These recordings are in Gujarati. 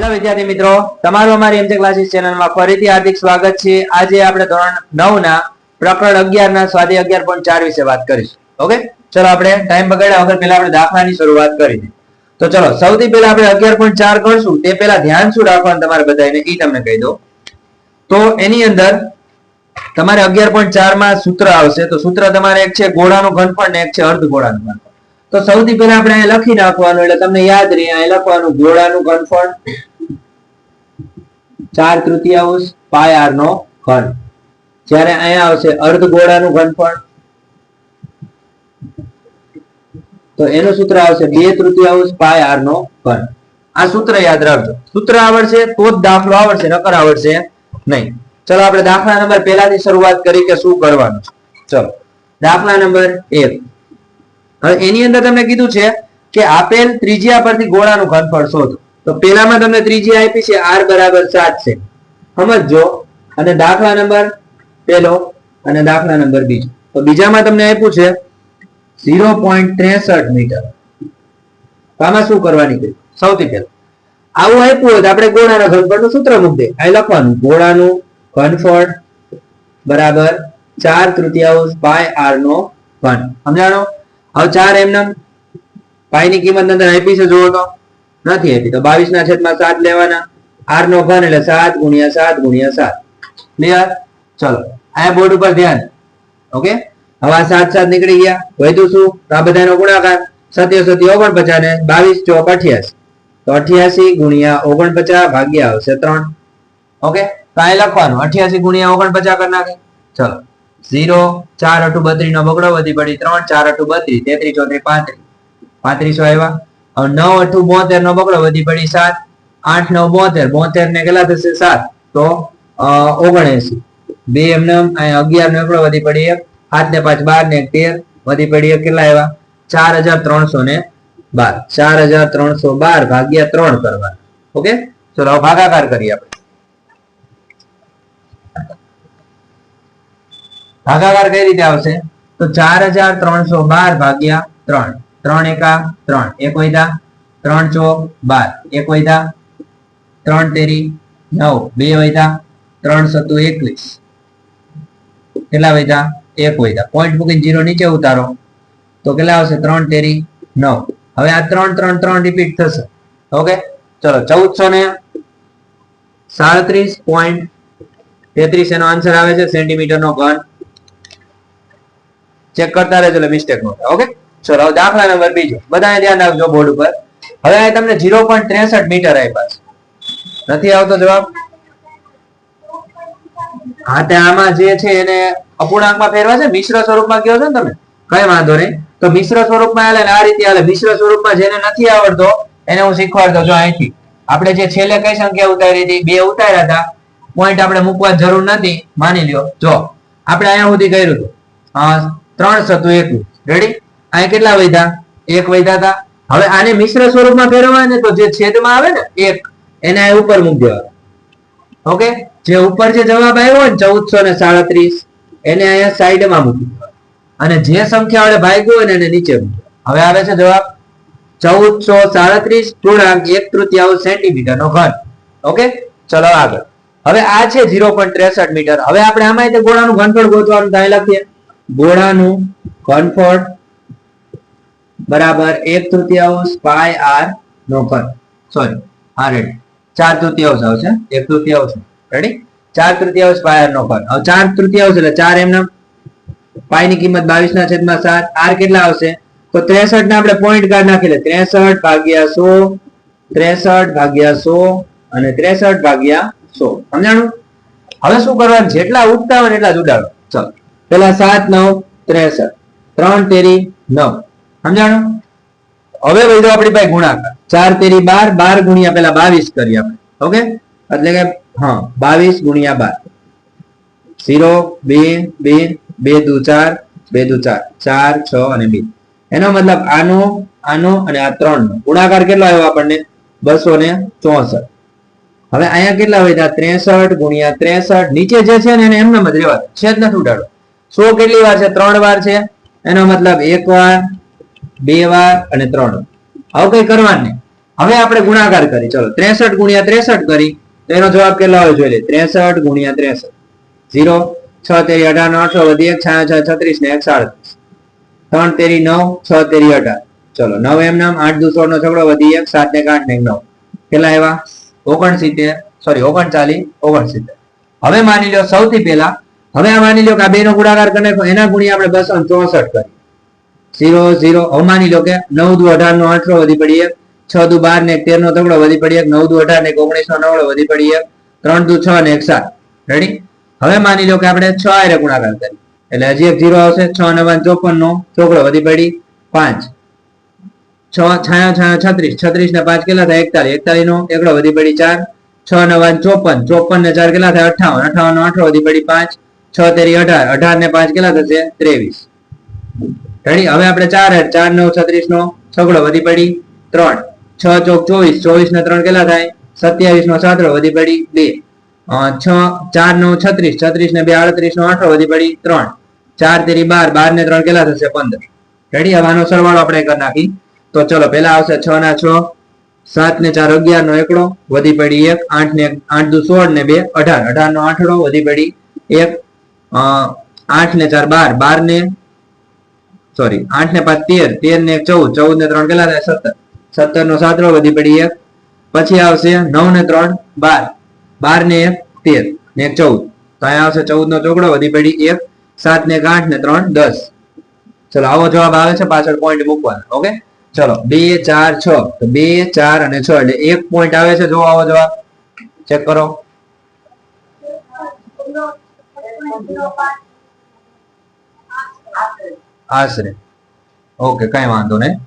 હેલો વિદ્યાર્થી મિત્રો. તમારું અમારી એમજે ક્લાસીસ ચેનલમાં ફરીથી હાર્દિક સ્વાગત છે. આજે આપણે ધોરણ નવ ના પ્રકરણ અગિયાર ના સ્વાધ્યાય અગિયાર પોઈન્ટ ચાર વિશે વાત કરીશું. ઓકે ચલો આપણે ટાઈમ બગાડ્યા વગર પહેલા આપણે દાખલાની શરૂઆત કરી તો ચલો, સૌથી પહેલા આપણે અગિયાર પોઈન્ટ ચાર કરશું. તે પહેલા ધ્યાન શું રાખવાનું તમારે બધાને એ તમને કહી દો તો એની અંદર તમારે અગિયાર પોઈન્ટ ચારમાં સૂત્ર આવશે. તો સૂત્ર તમારે એક છે ગોળાનું ઘનફળ ને એક છે અર્ધ ગોળાનું ઘનફળ. તો સૌથી પહેલા આપણે લખી નાખવાનું, એટલે તમને યાદ રહે લખવાનું ગોળાનું ઘનફળ ચાર તૃતીયાંશ પાય આર નો ઘન. જ્યારે અહીંયા આવશે અર્ધ ગોળાનું ઘનફળ તો એનું સૂત્ર આવશે બે તૃતીયાંશ પાય આર નો ઘન. આ સૂત્ર યાદ રાખજો. સૂત્ર આવડશે તો જ દાખલો આવડશે, નકર આવડશે નહીં. ચલો, આપણે દાખલા નંબર પહેલાથી શરૂઆત કરી કે શું કરવાનું ચલો, દાખલા નંબર એક. હવે એની અંદર તમને કીધું છે કે આપેલ ત્રિજ્યા પરથી ગોળાનું ઘનફળ શોધો. તો પેલામાં તમને ત્રીજી આપી છે, આર બરાબર સાત છે. સમજજો? અને દાખલા નંબર પેલો અને દાખલા નંબર બીજો. તો બીજામાં તમને આપ્યું છે, ઝીરો પોઈન્ટ ત્રેસઠ મીટર. આમાં શું કરવાની કઈ સૌથી પહેલા. આવું આપ્યું હોય તો આપણે ગોળાના ઘનફળનું સૂત્ર મૂકી દે અહીં લખવાનું, ગોળાનું ઘનફળ બરાબર ચાર તૃતીયાંશ પાય આર નો ઘન. સમજાણો? હવે ચાર એમનેમ. પાઈની કિંમત અંદર આપી છે જોવો તો. નથી હતી તો બાવીસ ના છેદમાં સાત લેવાના. આર નો ઘન એટલે સાત ગુણ્યા સાત ગુણ્યા સાત. ક્લિયર ચલો. આ બોર્ડ ઉપર ધ્યાન. ઓકે? હવે સાત સાત નીકળી ગયા. વધ્યું શું? તો આ બધાનો ગુણાકાર સત્ય સત્ય ઓગણપચાસ ને બાવીસ ચોક અઠ્યાસી. તો અઠ્યાસી ગુણ્યા ઓગણપચાસ ભાગ્યા આવશે ત્રણ. ઓકે? કાંઈ લખવાનું. અઠ્યાસી ગુણ્યા ઓગણપચાસ કરી નાખે. ચલો. ઝીરો, ચાર અઠુ બત્રીસ નો બગડો વધી પડી ત્રણ, ચાર અઠુ બત્રીસ. તેત્રીસ ચોત્રીસ પાંત્રીસ. પાંત્રીસો આવ્યા. નવ અઠુ બોતેર નો બગડો વધી પડી સાત આઠ નવ બોતેર બોતેર ને કેટલા થશે સાત તો ઓગણએસી બે એમને અગિયાર નો એકડો વધી પડી એક આઠ ને પાંચ બાર ને તેર વધી પડી એક કેટલા આવ્યા ચાર હજાર ત્રણસો ને બાર ચાર હજાર ત્રણસો બાર ભાગ્યા ત્રણ કરવા ઓકે ચલો ભાગાકાર કરીએ આપણે ભાગાકાર કઈ રીતે આવશે તો ચાર હજાર ત્રણસો બાર ભાગ્યા ત્રણ ત્રણ એકા ત્રણ. એક વૈધા ત્રણ ચોક, બાર. એક વૈધા ત્રણ તેરી, નવ. બે વૈધા ત્રણ સત્તુ એકવીસ. કેટલા વૈધા એક વૈધા પોઈન્ટ મૂકીને જીરો નીચે ઉતારો. તો કેટલા આવશે? ત્રણ તેરી, નવ. હવે આ ત્રણ ત્રણ ત્રણ રિપીટ થશે. ઓકે? ચલો, ચૌદસો ને સાડત્રીસ પોઈન્ટ તેત્રીસ એનો આન્સર આવે છે સેન્ટીમીટર નો ઘન. ચેક કરતા રહેજો એટલે મિસ્ટેક નો ઓકે? ચલો દાખલા નંબર બીજો. બધાને ધ્યાન રાખજો બોર્ડ ઉપર. હવે અહીં તમને ઝીરો પોઈન્ટ ત્રેસઠ મીટર આપ્યા છે. નથી આવતો જવાબ? હા આમાં જે છે એને અપૂર્ણાંકમાં ફેરવા છે. મિશ્ર સ્વરૂપમાં કયો છો ને તમે? કઈ વાંધો નહીં. તો મિશ્ર સ્વરૂપમાં આલે ને આ રીતે આલે મિશ્ર સ્વરૂપમાં જેને નથી આવડતો, એને હું શીખવાડ દઉં જો અહીંથી. આપણે જે છેલ્લે કઈ સંખ્યા ઉતારી હતી, બે ઉતાર્યા હતા. પોઈન્ટ આપણે મૂકવા જરૂર નથી. માની લ્યો. જો, આપણે અહીંયા સુધી કર્યું હતું. ત્રણ સતું એકવીસ રેડી અહીંયા કેટલા વધ્યા એક વધ્યા હતા હવે આને મિશ્ર સ્વરૂપમાં ફેરવવા ને તો જે છેદમાં આવે ને, એક, એને આ ઉપર મૂકી દેવાનું ઓકે? જે ઉપર જે જવાબ આવ્યો ને, ચૌદસો ને સાડત્રીસ, એને અહીંયા સાઈડમાં મૂકી દેવાનું અને જે સંખ્યા વડે ભાગ્યું હોય ને, એને નીચે મૂકી હવે આવે છે જવાબ ચૌદસો સાડત્રીસ પૂર્ણાંક એક તૃતીયાંશ સેન્ટીમીટર નો ઘન. ઓકે? ચલો આગળ. હવે આ છે ઝીરો પોઈન્ટ ત્રેસઠ મીટર. હવે આપણે આમાં ગોળાનું ઘનફળ ગોતવાનું થાય લખીએ. ગોળાનું ઘનફળ બરાબર, એક તૃતીયાંશ પાય આર નો ઘન સોરી હા રેડી ચાર તૃતીયાંશ આવશે એક તૃતીયાંશ. રેડી ચાર તૃતીયાંશ પાય આર નો ઘન હવે ચાર તૃતીયાંશ એટલે ચાર એમના પાયની કિંમત બાવીસ ના છેદમાં સાત. આર કેટલા આવશે? તો ત્રેસઠ ને આપણે પોઈન્ટ કાર્ડ નાખી લે. ત્રેસઠ ભાગ્યા સો, ત્રેસઠ ભાગ્યા સો અને ત્રેસઠ ભાગ્યા સો. સમજાણું? હવે શું કરવાનું? જેટલા ઉઠતા હોય એટલા જ ઉડાડો ચલો. પેલા સાત, નવ, ત્રેસઠ. ત્રણ તેરી, નવ. સમજાણું? હવે વધુ આપણી પાસે ગુણાકાર. ચાર તેરી બાર બાર ગુણ્યા પેલા બાવીસ કરીએ આપણે. ઓકે? એટલે કે, હા, બાવીસ ગુણ્યા બાર. ઝીરો, બે બે બે દુ ચાર, બે દુ ચાર. ચાર, છ અને બે. એનો મતલબ આનો આનો અને આ ત્રણ નો ગુણાકાર કેટલો આવ્યો આપણને? બસો ને ચોસઠ. હવે અહીંયા કેટલા વધ્યા ત્રેસઠ ગુણ્યા ત્રેસઠ, નીચે જે છે ને એને એમને જ રહેવા છે જ નથી ઉડાડો. સો કેટલી વાર છે? ત્રણ વાર છે. એનો મતલબ એક વાર બે વાર અને ત્રણ આવું કઈ કરવાનું હવે આપણે ગુણાકાર કરી. ચલો, ત્રેસઠ ગુણ્યા ત્રેસઠ કરી. તો એનો જવાબ કેટલો આવે જોઈ લે ત્રેસઠ ગુણ્યા ત્રેસઠ. ઝીરો, છ તેરી અઢાર નો અઠરો વધી એક છાયા છ, છત્રીસ ને એક સાડત્રીસ ત્રણ તેરી નવ, છ તેરી અઢાર. ચલો, નવ એમ નામ, આઠ દુ સોળ નો છગડો, વધી એક, સાત ને આઠ ને નવ. કેટલા એવા ઓગણસિત્તેર. સોરી ઓગણચાલીસ, ઓગણસિત્તેર. હવે માની લો સૌથી પહેલા, હવે આ માની લો કે આ બે નો ગુણાકાર કરે એના ગુણ્યા આપણે બસો ચોસઠ કરી. Zero zero. હવે માની લો કે નવ દુ અઢાર નો આઠરો વધી પડી એક છ દુ બાર ને એક તેર નો તગડો વધી પડી એક નવ દુ અઢાર ને ઓગણીસ નવડો વધી પડી એક ત્રણ દુ છ ને એક સાત રેડી હવે માની લો કે આપણે છ આરે ગુણાકાર કરી. એટલે હજી એક ઝીરો આવશે. છ નવા ચોપન નો ચોકડો વધી પડી. પાંચ. છ, છાયા છાયા, છત્રીસ. છત્રીસ ને પાંચ કેટલા થાય? એકતાલીસ. એકતાલીસ નો એકડો વધી પડી ચાર. છ નવા ચોપન ચોપન. ને ચાર કેટલા થાય? અઠાવન અઠાવન નો આઠડો વધી પડી પાંચ. છ તેરી અઢાર. અઢાર ને પાંચ કેટલા થશે? ત્રેવીસ. રેડી? હવે આપણે ચાર ચાર નવ, છત્રીસ નો છગડો વધી પડી. ત્રણ. છ ચોક ચોવીસ. ચોવીસ ને ત્રણ કેટલા થાય? સત્યાવીસ નો સાતડો વધી પડી. બે. છ, ચાર નવ, છત્રીસ. છત્રીસ ને બે, આડત્રીસ નો આઠો વધી પડી. ત્રણ. ચાર તેરી બાર. બાર ને ત્રણ કેટલા થશે? પંદર. રેડી? હવે આનો સરવાળો આપણે કરી નાખી. તો ચલો પેલા આવશે છ ના છ. સાત ને ચાર અગિયાર નો એકડો વધી પડી એક. આઠ ને આઠ દુ સોળ ને બે, અઢાર. અઢાર નો આઠડો વધી પડી એક. આઠ ને ચાર બાર. બાર ને સોરી આઠ ને પાંચ, તેર. તેર ને ચૌદ. ચૌદ ને ત્રણ કેટલા થાય? સત્તર. સત્તર નો સાતડો વધી પડી એક. પછી આવશે નવ ને ત્રણ, બાર. બાર ને એક, તેર. ને એક, ચૌદ. તો અહીંયા આવશે ચૌદ નો ચોકડો વધી પડી એક. સાત ને આઠ ને ત્રણ, દસ. ચલો, આવો જવાબ આવે છે, પાછળ પોઈન્ટ મૂકવાનો. ઓકે ચલો, બે, ચાર, છ. તો બે, ચાર અને છ, એટલે એક પોઈન્ટ આવે છે જો આવો જવાબ. ચેક કરો. આશરે ઓકે, કઈ વાંધો નહીં.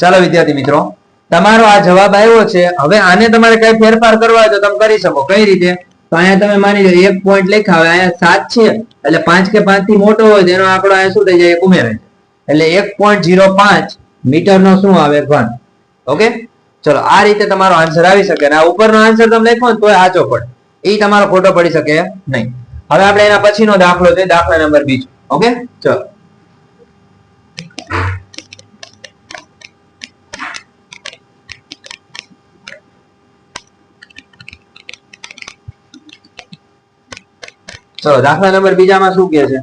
ચાલો વિદ્યાર્થી મિત્રો, તમારો આ જવાબ આવ્યો છે. હવે આને તમારે કઈ ફેરફાર કરવા હોય તો તમે કરી શકો. કઈ રીતે? તો અહીંયા તમે માની લો એક પોઈન્ટ લખ્યા હવે અહીંયા સાત છે. એટલે પાંચ કે પાંચથી મોટો હોય તેનો આંકડો અહીંયા શું થઈ જાય? એક ઉમેરે એટલે એક પોઈન્ટ જીરો પાંચ મીટર નો શું આવે? ઘન. ઓકે? ચલો, આ રીતે તમારો આન્સર આવી શકે. અને આ ઉપરનો આન્સર તમે લખો ને તો સાચો પડે. એ તમારો ખોટો પડી શકે નહીં. હવે આપણે એના પછીનો દાખલો છે, દાખલા નંબર બીજો ઓકે ચલો. ચલો, દાખલા નંબર બીજામાં શું કે છે?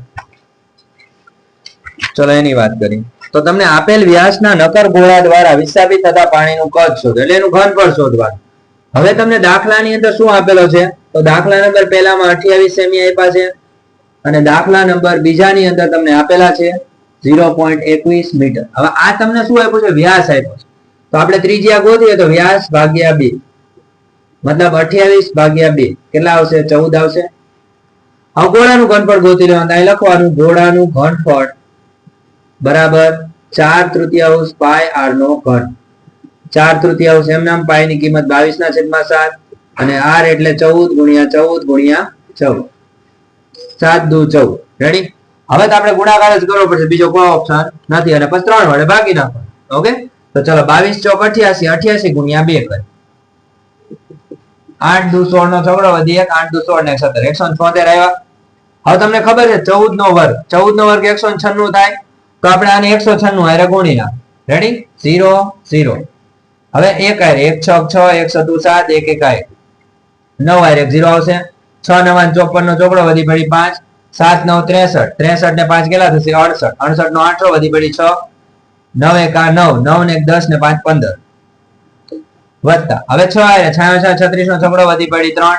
ચલો, એની વાત કરી તો તમને આપેલ વ્યાસના નકર ગોળા દ્વારા વિસ્થાપિત થતા પાણીનું કદ શોધો, એટલે એનું ઘનફળ શોધવાનું. હવે તમને દાખલાની અંદર શું આપેલો છે? તો દાખલા નંબર પહેલામાં અઠ્યાવીસ સેમી આપ્યા છે અને દાખલા નંબર બીજાની અંદર તમને આપેલા છે ઝીરો મીટર. હવે આ તમને શું આપ્યું છે? વ્યાસ આપ્યો છે. તો આપણે ત્રિજ્યા ગોતીએ તો વ્યાસ ભાગ્યા બે. મતલબ અઠ્યાવીસ ભાગ્યા બે. કેટલા આવશે? ચૌદ આવશે. હવે ગોળાનું ઘનફળ ગોતી લેવાનું. અહીં લખવાનું, ગોળાનું ઘનફળ બરાબર ચાર તૃતીયાંશ પાય આર નો ઘન. ચાર તૃતીયાંશ એમ નામ પાયની કિંમત બાવીસ ના છેદમાં સાત. અને આર એટલે ચૌદ ગુણ્યા ચૌદ ગુણ્યા ચૌદ. સાત દુ ચૌદ. રેડી હવે તો આપણે ગુણાકાર જ કરવો પડશે. બીજો કોઈ ઓપ્શન નથી. અને પછી ત્રણ વડે ભાગી નાખો ઓકે તો ચલો બાવીસ ચોક અઠ્યાસી અઠ્યાસી ગુણ્યા બે કરી. આઠ દુ સોળ નો છગડો વધી એક, આઠ દુ સોળ ને સત્તર એકસો છોતેર આવ્યા. હવે તમને ખબર છે, ચૌદ નો વર્ગ. ચૌદ નો વર્ગ એકસો છન્નું થાય. તો આપણે આને એકસો છન્નું હારે ગુણી નાખ રેડી ઝીરો ઝીરો. હવે એક હારે એક છ છ એક સતુ સાત, એક એક હારે. નવ એક ઝીરો આવશે. છ નવા ચોપન નો ચોપડો, વધી પડી પાંચ. સાત નવ ત્રેસઠ. ત્રેસઠ ને પાંચ કેટલા થશે? અડસઠ. અડસઠ નો આઠસો, વધી પડી છ. નવ એક આ નવ. નવ ને દસ ને પાંચ પંદર. વત્તા. હવે છ આયા છાયો છ છત્રીસ નો ચોપડો, વધી પડી ત્રણ.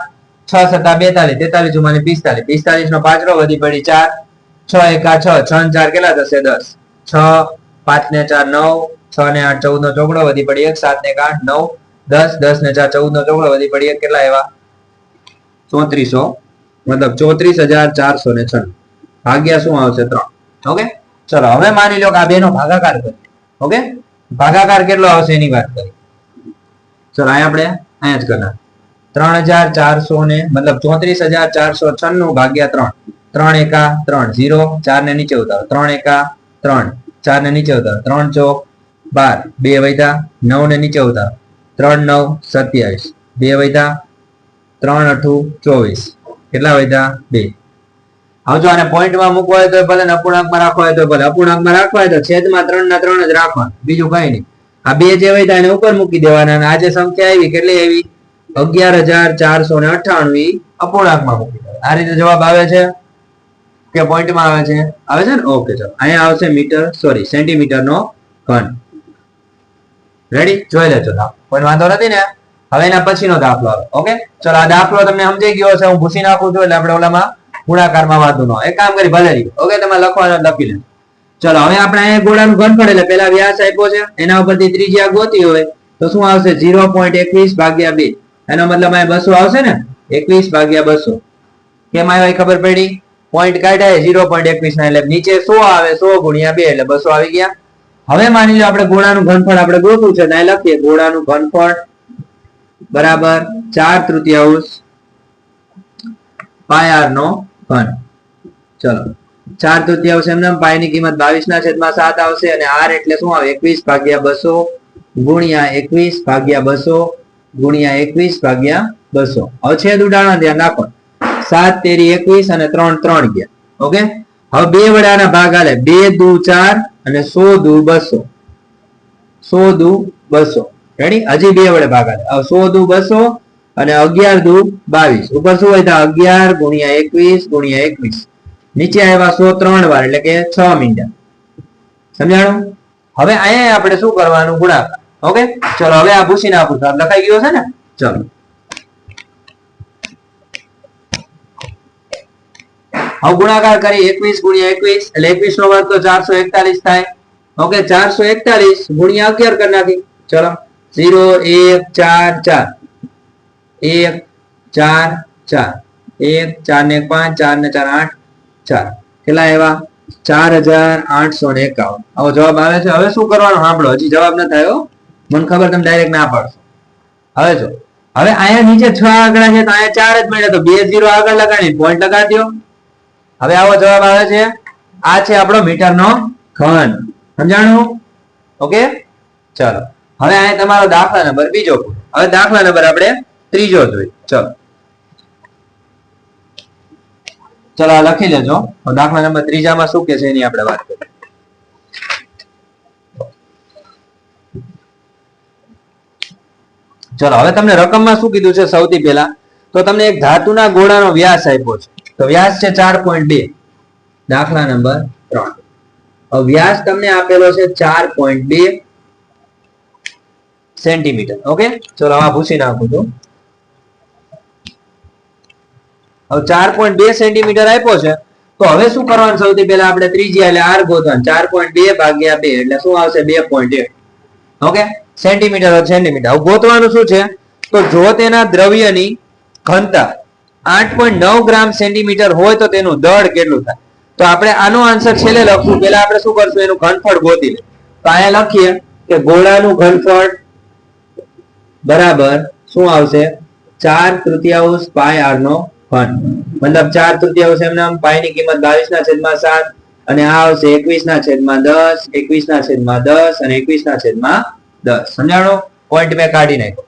છ સત્તા બેતાલીસ. તેતાલીસ ચુમ્માલીસ પિસ્તાલીસ. પિસ્તાલીસ નો પાંચડો વધી પડી ચાર. છ એકા છ. છ ને ચાર કેટલા થશે? દસ. છ, પાંચ ને ચાર નવ. છ ને આઠ ચૌદ નો ચોપડો, વધી પડી એક. સાત ને આઠ નવ. દસ. દસ ને ચાર ચૌદ નો ચોકડો વધી પડી એક. કેટલા એવા ચોત્રીસો, મતલબ ચોત્રીસ હજાર ચારસો ને છન્નું. ભાગ્યા શું આવશે ત્રણ? ઓકે? ચલો, હવે માની લો કે આ બેનો ભાગાકાર કરીએ ઓકે? ભાગાકાર કેટલો આવશે એની વાત કરીએ ચલો, અહીંયા આપણે અહીંયા જ કરના ત્રણ હજાર ચારસો ને, મતલબ ચોત્રીસ હજાર ચારસો છન્નું ભાગ્યા ત્રણ. ત્રણ એકા ત્રણ, ઝીરો ચાર ને નીચે ઉતારો. ત્રણ એકા ત્રણ ચાર ને નીચે ઉતારો. ત્રણ ચોક, બાર, બે વૈધા નવ ને નીચે ઉતારો. ત્રણ નવ સત્યાવીસ, બે વૈધા ત્રણ અઠું ચોવીસ. કેટલા વધ્યા બે. હવે જો આને પોઈન્ટમાં મૂકવા હોય તો ભલે અપૂર્ણાંકમાં રાખવા હોય તો ભલે. અપૂર્ણાંકમાં રાખવા હોય તો છેદમાં ત્રણ ના ત્રણ જ રાખવા બીજું કઈ નહીં. આ બે જે વધ્યા એને ઉપર મૂકી દેવાના અને આ જે સંખ્યા આવી, કેટલી આવી? અગિયાર હજાર ચારસો ને અઠ્ઠાણું ઈ અપૂર્ણાંકમાં મૂકી દેવાના. આ રીતે જવાબ આવે છે? કે પોઈન્ટમાં આવે છે? આવે છે ને? ઓકે, ચલો. અહીંયા આવશે મીટર સોરી સેન્ટીમીટર નો ઘન. રેડી જોઈ લેજો. કોઈ વાંધો નથી ને? હવે એના પછીનો દાખલો આવે. ઓકે? ચલો, આ દાખલો તમને સમજાઈ ગયો છે હું ભૂસી નાખું છું એટલે આપણે ઓલામાં ગુણાકારમાં વાંધો ન એક કામ કરી, ભલે ઓકે, તમે લખવાનું લખી લે. ચલો, હવે આપણે અહીંયા ગોળાનું ઘનફળ એટલે પેલા વ્યાસ આપ્યો છે. એના ઉપરથી ત્રિજ્યા ગોતી હોય તો શું આવશે? ઝીરો પોઈન્ટ એકવીસ ભાગ્યા બે. એનો મતલબ અહીંયા બસો આવશે ને? એકવીસ ભાગ્યા બસો. કેમ આવ્યો ખબર પડી? પોઈન્ટ કાઢ્યા, ઝીરો પોઈન્ટ એકવીસ ના એટલે નીચે સો આવે, સો ગુણ્યા બે એટલે બસો આવી ગયા. હવે માની લો આપણે ગોળાનું ઘનફળ આપણે ગોતું છે લખીએ ગોળાનું ઘનફળ બરાબર ચાર તૃતીયાંશ પાય આર નો ઘન. ચલો. ચાર તૃતીયાંશ એમને પાયની કિંમત બાવીસ ના છેદમાં સાત આવશે અને આર એટલે શું આવે? એકવીસ ભાગ્યા બસો ગુણ્યા એકવીસ ભાગ્યા બસો ગુણ્યા એકવીસ ભાગ્યા બસો. હવે છેદ ઉડાડવા ધ્યાન રાખો. સાત તેરી એકવીસ અને ત્રણ ત્રણ ગયા. ઓકે? હવે બે વડાના ભાગ આલે. બે દુ ચાર અને સો દુ બસો. સો દુ બસો. રેડી હજી બે વડે ભાગ સો દુ બસો અને અગિયાર દુ બાવીસ. ઉપર શું હોય અગિયાર ગુણ્યા એકવીસ ગુણ્યા એકવીસ. નીચે આવ્યા સો ત્રણ વાર, એટલે કે છ મીંડા સમજાણું? હવે અહીંયા આપણે શું કરવાનું? ગુણાકાર. ઓકે ચલો, હવે આ ભૂસી છું. લખાઈ ગયો છે ને? ચલો. હવે ગુણાકાર કરી એકવીસ ગુણ્યા એકવીસ, એટલે એકવીસ નો વર્ગ તો ચારસો એકતાલીસ થાય. ઓકે ચારસો એકતાલીસ ગુણ્યા અગિયાર કરી નાખી. ચલો. ઝીરો એક ચાર ચાર. એક ચાર ચાર. એક ચાર ને પાંચ, ચાર ને ચાર આઠ, ચાર. કેટલા એવા ચાર હજાર આઠસો ને એકાવન. આવો જવાબ આવે છે. હવે શું કરવાનું સાંભળો? હજી જવાબ ન થયો મને ખબર તમે ડાયરેક્ટ ના પાડશો. હવે જો. હવે અહીંયા નીચે છ આંકડા છે તો અહીંયા ચાર જ મળે તો બે ઝીરો આગળ લગાડી પોઈન્ટ લગાડી દો હવે આવો જવાબ આવે છે. આ છે આપણો મીટરનો ઘન. સમજાણું? ઓકે? ચલો. હવે અહીંયા તમારો દાખલા નંબર, બીજો. હવે દાખલા નંબર આપણે ત્રીજો જોઈએ. ચલો. ચલો, આ લખી લેજો. દાખલા નંબર ત્રીજામાં શું કે છે એની આપણે વાત કરીએ. ચલો, હવે તમને રકમમાં શું કીધું છે સૌથી પહેલા? તો તમને એક ધાતુના ગોળાનો વ્યાસ આપ્યો છે. તો વ્યાસ છે ચાર પોઈન્ટ બે. દાખલા નંબર ત્રણ. વ્યાસ તમને આપેલો છે ચાર પોઈન્ટ બે. સેન્ટીમીટર. ઓકે ચલો આ ભૂસી નાખું છું. હવે ચાર પોઈન્ટ બે સેન્ટીમીટર આપ્યો છે. તો હવે શું કરવાનું? સૌથી પહેલા આપણે ત્રીજી એટલે આર ગોતવાનું. ચાર પોઈન્ટ બે ભાગ્યા બે એટલે શું આવશે? બે પોઈન્ટ એક. Okay centimetre centimetre. હવે ગોતવાનું શું છે? તો જો તેના દ્રવ્યની ઘનતા આઠ પોઈન્ટ નવ ગ્રામ સેન્ટીમીટર હોય તો તેનું દળ કેટલું થાય? તો આપણે આનો આન્સર છેલ્લે લખશું. પહેલા આપણે શું કરશું? એનું ઘનફળ ગોતી લે તો અહીંયા લખીએ કે ગોળાનું ઘનફળ બરાબર. શું આવશે? ચાર તૃતીયાંશ પાય આર નો ઘન. મતલબ ચાર તૃતીયાંશ એમને પાયની કિંમત બાવીસ ના છેદમાં સાત અને આ આવશે એકવીસ ના છેદમાં દસ એકવીસ ના છેદમાં દસ અને એકવીસ ના છેદમાં દસ. સમજાણો? પોઈન્ટ મેં કાઢી નાખ્યો.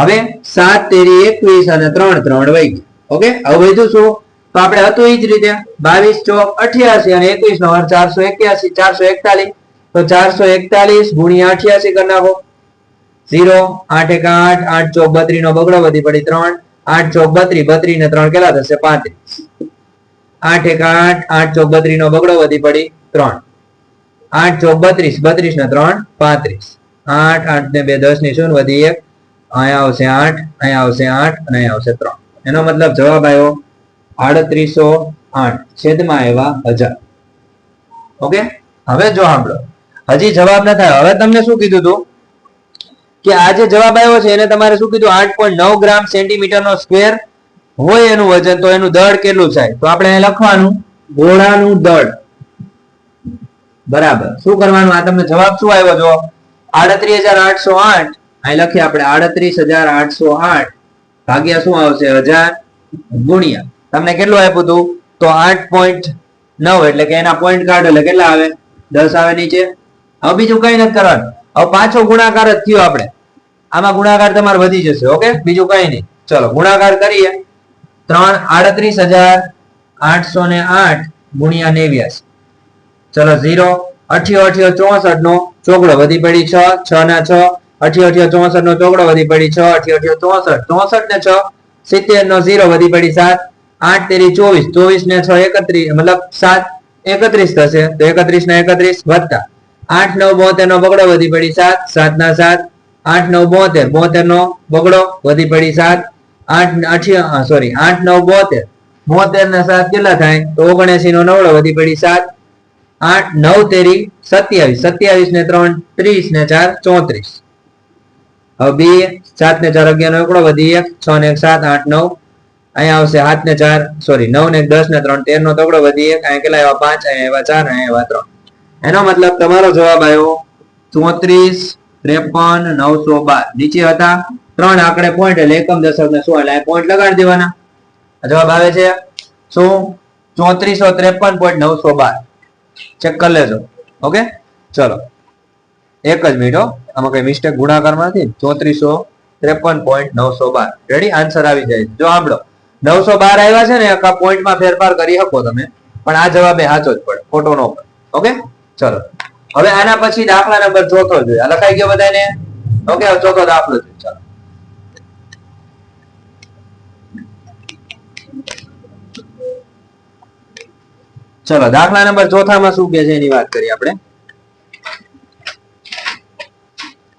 હવે સાત તેરી એકવીસ અને ત્રણ ત્રણ વહી ઓકે? હવે વધ્યું શું? તો આપણે હતું એ જ રીતે. બાવીસ ચોક અઠ્યાસી અને એકવીસ નો ચારસો એક્યાસી, ચારસો એકતાલીસ. તો ચારસો એકતાલીસ ગુણ્યા અઠ્યાસી કરી નાખો. ઝીરો, આઠ એક આઠ આઠ ચોક બત્રી નો બગડો વધી પડી ત્રણ, આઠ ચોક બત્રી બત્રી ને ત્રણ કેટલા થશે પાંત્રીસ? આઠ એક આઠ આઠ ચોક બત્રી નો બગડો વધી પડી ત્રણ. આઠ ચોક બત્રીસ બત્રીસ ને ત્રણ, પાંત્રીસ. આઠ આઠ ને બે, દસની શૂન્ય વધી એક, અહીંયા આવશે આઠ, અહીંયા આવશે આઠ અને અહીંયા આવશે ત્રણ. એનો મતલબ જવાબ આવ્યો આડત્રીસો આઠ, છેદમાં આવ્યા હજાર. ઓકે? હવે જો સાંભળો. હજી જવાબ ન થાય. હવે તમને શું કીધું તું? કે આ જે જવાબ આવ્યો છે, એને તમારે શું કીધું? આઠ પોઈન્ટ નવ ગ્રામ સેન્ટીમીટર નો સ્ક્વેર હોય એનું વજન, તો એનું દળ કેટલું થાય? તો આપણે લખવાનું ઘોડાનું દળ. બરાબર. શું કરવાનું? આ તમને જવાબ શું આવ્યો જો આડત્રીસ હજાર આઠસો આઠ. અહીં લખીએ આપણે, આડત્રીસ હજાર આઠસો આઠ ભાગ્યા શું આવશે? હજાર ગુણ્યા. તમને કેટલું આપ્યું હતું? તો આઠ પોઈન્ટ નવ, એટલે કે એના પોઈન્ટ કાર્ડ એટલે કેટલા આવે? દસ આવે નીચે. હવે બીજું કઈ નથી કરવાનું. હવે પાછો ગુણાકાર જ થયો આપણે. આમાં ગુણાકાર તમારે વધી જશે, ઓકે? બીજું કઈ નહીં. ચલો, ગુણાકાર કરીએ. ત્રણ આડત્રીસ હજાર આઠસો ને આઠ ગુણ્યા નેવ્યાસી. ચલો, ઝીરો, અઠ્યો અઠ્યો, ચોસઠ નો ચોગડો વધી પડી છ છ ના છ, અઠ્યો અઠ્યો, ચોસઠ નો ચોગડો વધી પડી છ, અઠ્યો અઠ્યો, ચોસઠ. ચોસઠ ને છ, સિત્તેર નો ઝીરો વધી પડી સાત. આઠ તેરી ચોવીસ ચોવીસ ને છ એકત્રીસ, મતલબ સાત એકત્રીસ થશે, તો એકત્રીસ ને એકત્રીસ વત્તા. આઠ, નવ, બોતેર નો બગડો વધી પડી સાત સાત ના સાત આઠ, નવ, બોતેર. બોતેર નો બગડો વધી પડી સાત. આઠ અઠ્યા સોરી આઠ, નવ, બોતેર. બોતેર ને સાત કેટલા થાય? તો ઓગણએસી નો નવડો વધી પડી સાત. આઠ, નવ, તેરી, સત્યાવીસ. સત્યાવીસ ને ત્રણ, ત્રીસ ને ચાર, ચોત્રીસ. હવે બે, સાત ને ચાર અગિયાર નો એકડો વધી એક, છ ને એક સાત, આઠ, નવ. અહીંયા આવશે સાત ને ચાર સોરી નવ ને દસ ને ત્રણ તેર નો તગડો વધી એક. અહીંયા કેટલા એવા પાંચ. અહીંયા એવા ચાર, અહીંયા એવા ત્રણ. એનો મતલબ તમારો જવાબ આવ્યો ચોત્રીસ ત્રેપન નવસો બાર. નીચે હતા. ત્રણ આંકડે પોઈન્ટ એટલે એકમ દશક ને સો એટલે પોઈન્ટ લગાડી દેવાના. જવાબ આવે છે શું? ચોત્રીસો ત્રેપન પોઈન્ટ નવસો બાર. ચેક કરી લેજો. ઓકે ચલો. એક જ મિનિટ આમાં કઈ મિસ્ટેક ગુણાકારમાં નથી ચોત્રીસો ત્રેપન પોઈન્ટ નવસો બાર. રેડી આન્સર આવી જાય જો સાંભળો. નવસો બાર આવ્યા છે ને, આખા પોઈન્ટમાં ફેરફાર કરી શકો તમે. પણ આ જવાબ સાચો જ પડે. ખોટો નો પડે. ઓકે ચલો. હવે આના પછી દાખલા નંબર ચોથો જોઈએ. લખાઈ ગયો બધાને ઓકે ચોથો દાખલો જોઈએ. ચાલો. ચલો, દાખલા નંબર ચોથામાં શું કે છે એની વાત કરીએ આપણે?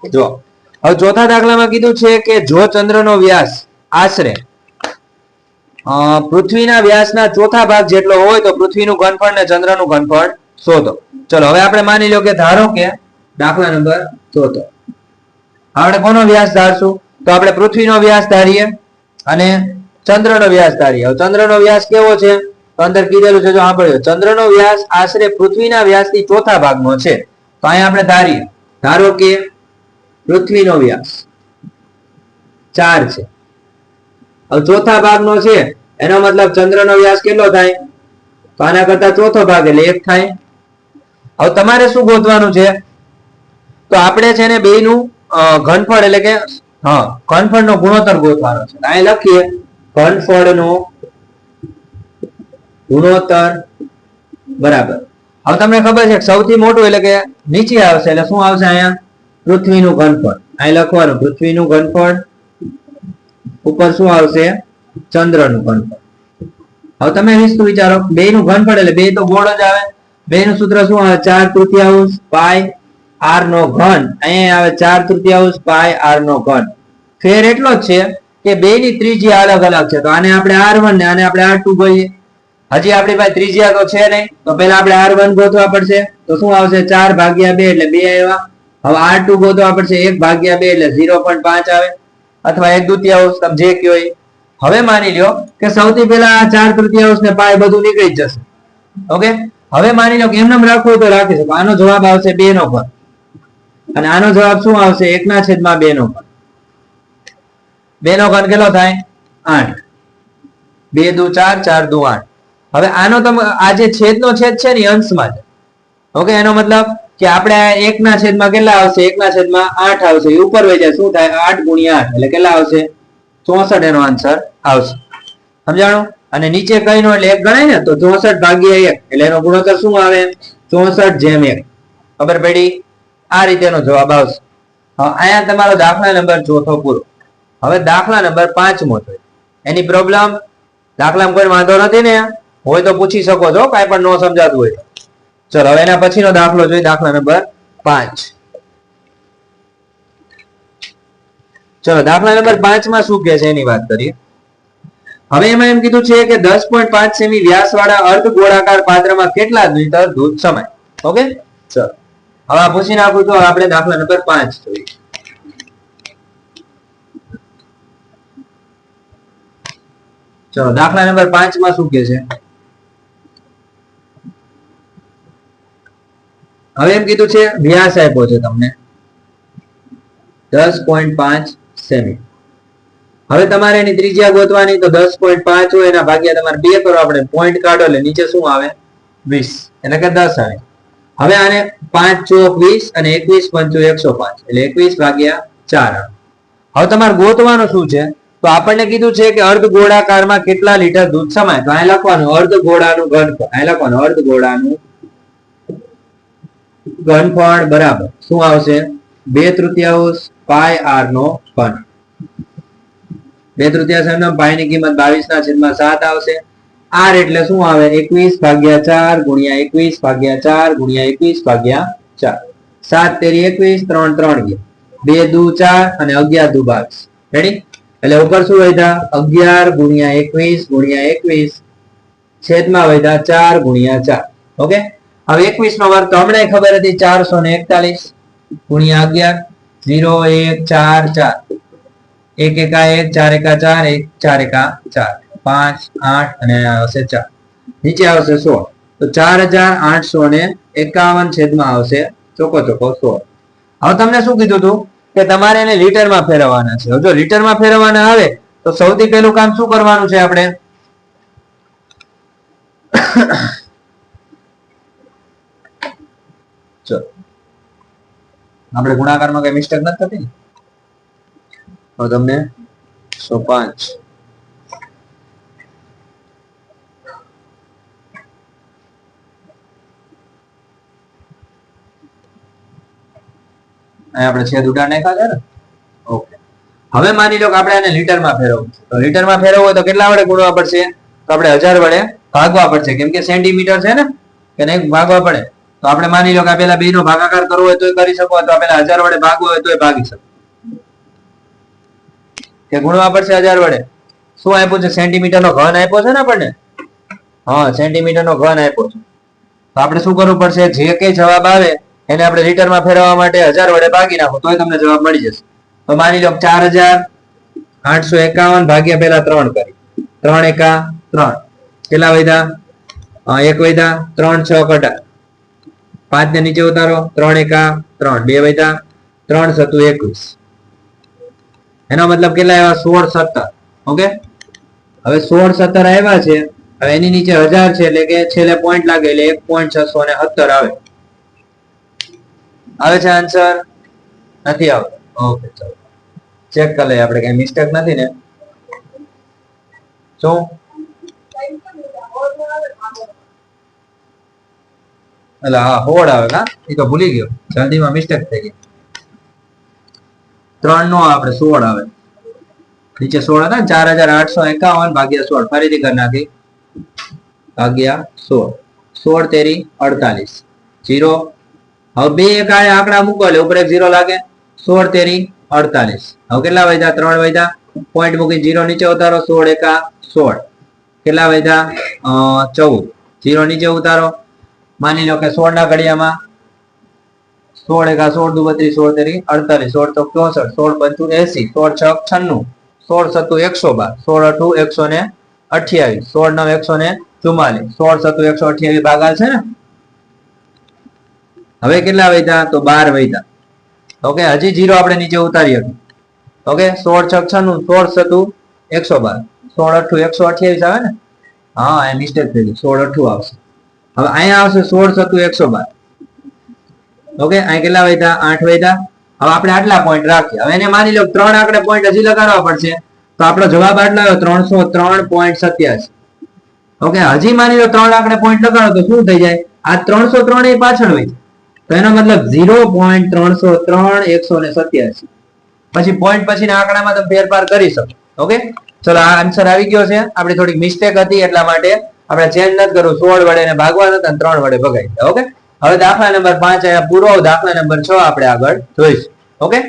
જો હવે ચોથા દાખલામાં કીધું છે કે જો ચંદ્રનો વ્યાસ આશરે પૃથ્વીના વ્યાસના ચોથા ભાગ જેટલો હોય તો પૃથ્વીનું ઘનફળ ને ચંદ્રનું ઘનફળ શોધો. ચલો, હવે આપણે માની લો કે ધારો કે દાખલા નંબર ચોથો આપણે કોનો વ્યાસ ધારશું? તો આપણે પૃથ્વીનો વ્યાસ ધારીએ અને ચંદ્રનો વ્યાસ ધારીએ. હવે ચંદ્રનો વ્યાસ કેવો છે? તો અંદર કીધેલું છે, જો સાંભળ્યો. ચંદ્રનો વ્યાસ આશરે પૃથ્વીના વ્યાસથી ચોથા ભાગનો છે. તો અહીંયા આપણે ધારીએ. ધારો કે પૃથ્વીનો વ્યાસ ચાર છે. હવે ચોથા ભાગનો છે, એનો મતલબ ચંદ્રનો વ્યાસ કેટલો થાય? તો આના કરતા ચોથો ભાગ એટલે એક થાય. હવે તમારે શું ગોતવાનું છે? તો આપણે છે ને બેયનું નું ઘનફળ એટલે કે, હા, ઘનફળનો ગુણોત્તર ગોતવાનો છે. અહીં લખીએ, ઘનફળનો ગુણોત્તર બરાબર. હવે તમને ખબર છે સૌથી મોટું એટલે કે નીચે આવશે એટલે શું આવશે અહીંયા? પૃથ્વીનું ઘનફળ. અહીં લખવાનું, પૃથ્વીનું ઘનફળ ઉપર શું આવશે? ચંદ્રનું ઘનફળ. હવે તમે વસ્તુ વિચારો બે નું ઘનફળ એટલે બે તો ગોળ જ આવે. બે નું સૂત્ર શું આવે? ચાર તૃતીયાંશ પાય આર નો ઘન. અહીંયા આવે ચાર તૃતીયાંશ પાય આર નો ઘન. ફેર એટલો જ છે કે બે ની ત્રીજી અલગ અલગ છે. તો આને આપણે આર વન ને આને આપણે આર ટુ કહીએ. હજી આપણી પાસે ત્રિજ્યા તો છે નહીં. તો પેલા આપણે આર વન ગોતવા પડશે. તો શું આવશે? ચાર ભાગ્યા બે એટલે બે આવ્યા. હવે આર ટુ ગોતવા પડશે. એક ભાગ્યા બે એટલે ઝીરો પોઈન્ટ પાંચ આવે. અથવા એક દુત્યાંશ તમે જે કયો હવે માની લ્યો કે સૌથી પહેલા આ ચાર તૃતીયાંશ ને પાય બધું નીકળી જશે. ઓકે? હવે માની લો કે એમને રાખવું તો રાખી શકો. આનો જવાબ આવશે બે નો પર. અને આનો જવાબ શું આવશે? એકના છેદમાં બે નો પર. બે નો ઘન કેટલો થાય? આઠ. બે દુ ચાર ચાર દુ આઠ. હવે આનો તમે આ જે છેદનો છેદ છે ને અંશમાં છે. ઓકે, એનો મતલબ કે આપણે એકના છેદમાં કેટલા આવશે? એકના છેદમાં આઠ આવશે. ઉપર વહી જાય. શું થાય? આઠ ગુણ્યા આઠ. એટલે કેટલા આવશે? ચોસઠ એનો આન્સર આવશે. સમજાણું? અને નીચે કઈ નો એટલે એક ગણાય ને, તો ચોસઠ ભાગ્યા એક. એટલે એનો ગુણોત્તર શું આવે? ચોસઠ જેમ એક. ખબર પડી? આ રીતેનો જવાબ આવશે. અહીંયા તમારો દાખલા નંબર ચોથો પૂરો. હવે દાખલા નંબર પાંચમો થયો એની પ્રોબ્લેમ દાખલામાં કોઈ વાંધો નથી ને? હોય તો પૂછી શકો છો, કાંઈ પણ ન સમજાતું હોય ચલો, હવે એના પછીનો દાખલો જોઈએ, દાખલા નંબર પાંચ. ચલો, દાખલા નંબર પાંચમાં શું કે છે? એની વાત કરીએ. હવે એમાં એમ કીધું છે કે દસ પોઈન્ટ પાંચ સેમી વ્યાસ વાળા અર્ધ ગોળાકાર પાત્રમાં કેટલા લીટર દૂધ સમાય? ઓકે? હવે આ પૂછી નાખું તો આપણે દાખલા નંબર પાંચ જોઈએ. ચલો, દાખલા નંબર પાંચમાં શું કે છે? હવે એમ કીધું છે, વ્યાસ આપ્યો છે તમને. દસ પોઈન્ટ પાંચ સેમી. હવે તમારે એની ત્રિજ્યા ગોતવાની તો દસ પોઈન્ટ પાંચ હોય, એના ભાગ્યા તમારે બે કરો, આપણે પોઈન્ટ કાઢો એટલે નીચે શું આવે? વીસ. એટલે કે દસ આવે. હવે આને પાંચ ચોક વીસ અને એકવીસ પંચો એકસો પાંચ. એટલે એકવીસ ભાગ્યા ચાર હવે તમારે ગોતવાનું શું છે? તો આપણને કીધું છે કે અર્ધ ગોળાકારમાં કેટલા લીટર દૂધ સમાય? તો અહીં લખવાનું અર્ધ ગોળાનું ઘનફળ. અહીં લખવાનું અર્ધ ગોળાનું ઘનફળ બરાબર. શું આવશે? બે તૃતીયાંશ પાય આર નો ઘન. બે તૃતીયાંશ નો પાયની કિંમત બાવીસ ના છેદમાં સાત આવશે. આર એટલે શું આવે? એકવીસ ભાગ્યા ચાર ગુણ્યા એકવીસ ભાગ્યા ચાર ગુણ્યા એકવીસ ભાગ્યા ચાર. સાત તેરી એકવીસ, ત્રણ ત્રણ બે દુ ચાર અને અગિયાર દુ બાવીસ રેડી એટલે ઉપર શું વધ્યા? અગિયાર ગુણ્યા એકવીસ ગુણ્યા એકવીસ છેદમાં વધ્યા ચાર ગુણ્યા ચાર. ઓકે હવે એકવીસ નો વર્ગ તો હમણાં ખબર હતી, ચારસો ને એકતાલીસ ગુણ્યા અગિયાર, ઝીરો એક ચાર ચાર. એક એકા એક, ચાર એકા ચાર, એક, ચાર એકા ચાર. પાંચ, આઠ અને આવશે ચાર. નીચે આવશે સોળ. તો ચાર હજાર આઠસો ને એકાવન છેદમાં આવશે ચોકો ચોકો સોળ. હવે તમને શું કીધું હતું કે તમારે એને લીટરમાં ફેરવવાના છે. જો લીટરમાં ફેરવવાના આવે, તો સૌથી પહેલું કામ શું કરવાનું છે આપણે? ચલો. આપણે ગુણાકારમાં કઈ મિસ્ટેક નથી થતી ને? તો તમને સો પાંચ. આપણે છેદ ઉડાડ નાખ્યા છે ને? ઓકે. હવે માની લો કે આપણે આને લીટરમાં ફેરવવું તો લીટરમાં ફેરવવું હોય તો કેટલા વડે ગુણવા પડશે? તો આપણે હજાર વડે ભાગવા પડશે. કેમ કે સેન્ટીમીટર છે ને? કે નહીં? ભાગવા પડે. તો આપણે માની લો કે પેલા બે નો ભાગાકાર કરવો હોય તો કરી શકો, અથવા પેલા હજાર વડે ભાગવું હોય તો ભાગી શકો. કે ગુણવા પડશે હજાર વડે? શું આપ્યું છે? સેન્ટીમીટર નો ઘન આપ્યો છે ને આપણને? હા સેન્ટીમીટર નો ઘન આપ્યો છે. તો આપણે શું કરવું પડશે? જે કઈ જવાબ આવે, એને આપણે લીટરમાં ફેરવવા માટે હજાર વડે ભાગી નાખો, તોય તમને જવાબ મળી જશે. તો માની લો ચાર હજાર આઠસો એકાવન ભાગ્યા પેલા ત્રણ કરી. ત્રણ એકા ત્રણ. કેટલા વૈધા એક વૈધા ત્રણ છ કટા પાંચ ને નીચે ઉતારો. ત્રણ એકા ત્રણ. બે વૈધા ત્રણ સતુ એકવીસ. એનો મતલબ કેટલા આવ્યા? સોળ સત્તર. ઓકે? હવે સોળ સત્તર આવ્યા છે. હવે એની નીચે હજાર છે એટલે કે છેલ્લે પોઈન્ટ લાગે એટલે એક પોઈન્ટ છસો ને સત્તર આવે. આવે છે આન્સર નથી આવતો. ઓકે, ચલો. ચેક કરી લઈએ. આપણે કઈ મિસ્ટેક નથી ને? શું? એટલે હા, હોડ આવે ના એ તો ભૂલી ગયો. જલ્દીમાં મિસ્ટેક થઈ ગઈ. ત્રણ નો આપણે સોળ આવે. નીચે સોળ હતા ચાર હજાર આઠસો એકાવન ભાગ્યા સોળ. ફરીથી કરી નાખી. ભાગ્યા સોળ. સોળ તેરી અડતાલીસ. જીરો હવે બે એક આ આંકડા મૂકો એટલે ઉપર એક ઝીરો લાગે. સોળ તેરી અડતાલીસ. હવે કેટલા વધ્યા? ત્રણ વધ્યા. પોઈન્ટ મૂકી જીરો નીચે ઉતારો, સોળ એકા સોળ. કેટલા વધ્યા? ચૌદ. જીરો નીચે ઉતારો. માની લો કે સોળ ના ઘડિયામાં સોળ એકા સોળ દુ બત્રીસ સોળ તેરી અડતાલીસ, સોળ તો ચોસઠ, સોળ પંચુ એસી, સોળ છ છન્નું, સોળ સત્તુ એકસો બાર, સોળ અઠુ એકસો ને અઠ્યાવીસ, સોળ નવ એકસો ને ચુમ્માલીસ સોળ સત્તુ એકસો અઠ્યાવીસ ભાગાલ છે ને? હવે કેટલા વૈધા? તો બાર વૈધા. ઓકે, હજી જીરો આપણે નીચે ઉતારી હતી ઓકે, સોળ છ છન્નું, સોળ સત્તુ એકસો બાર, સોળ અઠુ એકસો અઠ્યાવીસ આવે ને? હા, એ મિસ્ટેક થઈ ગઈ સોળ અઠું આવશે. હવે અહીંયા આવશે સોળ સત્તુ એકસો બાર. ઓકે અહીં કેટલા વધ્યા? આઠ વધ્યા. હવે આપણે આટલા પોઈન્ટ રાખીએ. હવે એને માની લો ત્રણ આંકડે પોઈન્ટ હજી લગાડવા પડશે. તો આપણો જવાબ આટલો આવ્યો, ત્રણસો ત્રણ પોઈન્ટ સત્યાસી ઓકે હજી માની લો ત્રણ આંકડે પોઈન્ટ લગાડો તો શું થઈ જાય? આ ત્રણસો ત્રણ એ પાછળ હોય. તો એનો મતલબ ઝીરો પોઈન્ટ ત્રણસો ત્રણ એકસો ને સત્યાસી પછી પોઈન્ટ પછીના આંકડામાં તમે ફેરફાર કરી શકો. ઓકે ચલો, આ આન્સર આવી ગયો છે. આપણી થોડીક મિસ્ટેક હતી એટલા માટે આપણે ચેન્જ નથી કરવું સોળ વડે ને ભાગવા હતા ત્રણ વડે ભગાઈ ઓકે હવે દાખલા નંબર પાંચ પૂરો દાખલા નંબર છ આપણે આગળ જોઈશું. ઓકે?